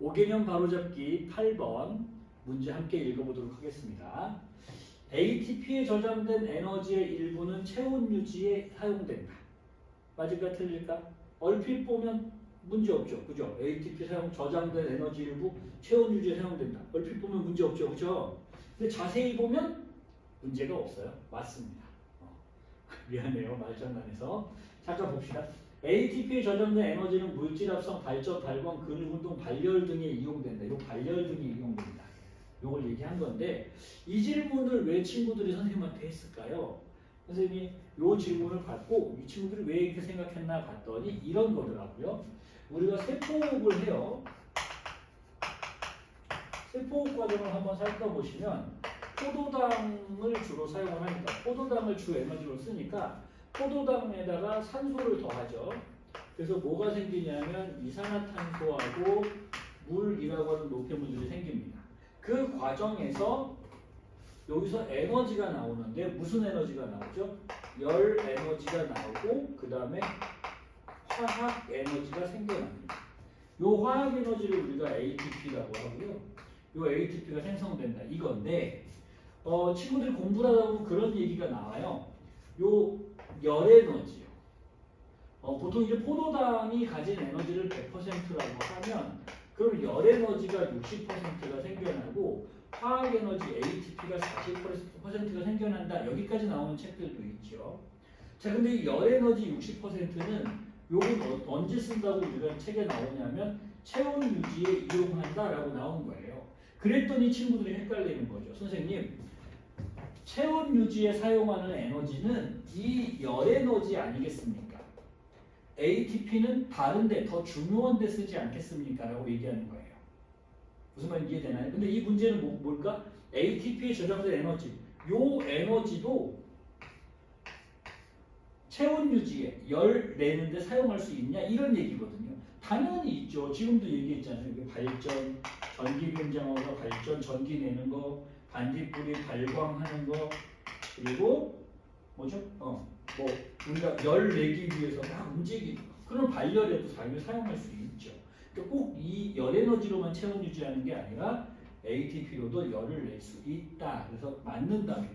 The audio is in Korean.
5개년 바로잡기 8번 문제 함께 읽어보도록 하겠습니다. ATP에 저장된 에너지의 일부는 체온 유지에 사용된다. 맞을까 틀릴까? 얼핏 보면 문제 없죠. 그죠? ATP 사용 저장된 에너지 일부 체온 유지에 사용된다. 얼핏 보면 문제 없죠. 그죠? 근데 자세히 보면 문제가 없어요. 맞습니다. 어. 미안해요. 말장난해서. 잠깐 봅시다. ATP에 저장된 에너지는 물질 합성, 발전, 발광, 근육 운동, 발열 등에 이용된다. 이 발열 등에 이용된다. 요걸 얘기한 건데 이 질문을 왜 친구들이 선생님한테 했을까요? 선생님이 요 질문을 받고 이 친구들이 왜 이렇게 생각했나 봤더니 이런 거더라고요. 우리가 세포호흡을 해요. 세포호흡 과정을 한번 살펴보시면 포도당을 주로 사용을 합니다. 포도당을 주 에너지로 쓰니까 포도당에다가 산소를 더하죠. 그래서 뭐가 생기냐면 이산화탄소하고 물이라고 하는 노폐물들이 생깁니다. 그 과정에서 여기서 에너지가 나오는데 무슨 에너지가 나오죠? 열 에너지가 나오고 그 다음에 화학 에너지가 생겨납니다. 요 화학 에너지를 우리가 ATP라고 하고요. 요 ATP가 생성된다 이건데 어, 친구들이 공부를 하다 보면 그런 얘기가 나와요. 요 열 에너지요. 어, 보통 이제 포도당이 가진 에너지를 100%라고 하면 그럼 열 에너지가 60%가 생겨나고 화학 에너지 ATP가 40%가 생겨난다. 여기까지 나오는 책들도 있죠. 자, 근데 이 열 에너지 60%는 요건 어- 언제 쓴다고 우리가 책에 나오냐면 체온 유지에 이용한다라고 나온 거예요. 그랬더니 친구들이 헷갈리는 거죠. 선생님, 체온 유지에 사용하는 에너지는 이 열 에너지 아니겠습니까? ATP는 다른데 더 중요한 데 쓰지 않겠습니까? 라고 얘기하는 거예요. 무슨 말인지 이해되나요? 근데 이 문제는 뭐, 뭘까? ATP에 저장된 에너지. 요 에너지도 체온 유지에 열 내는데 사용할 수 있냐 이런 얘기거든요. 당연히 있죠. 지금도 얘기했잖아요. 이게 발전, 전기 변장어가 발전, 전기 내는 거, 반딧불이 발광하는 거, 그리고 뭐죠? 어, 뭐 우리가 열 내기 위해서 막 움직이는 거. 그런 발열에도 당연히 사용할 수 있죠. 그러니까 꼭 이 열 에너지로만 체온 유지하는 게 아니라 ATP로도 열을 낼 수 있다. 그래서 맞는다는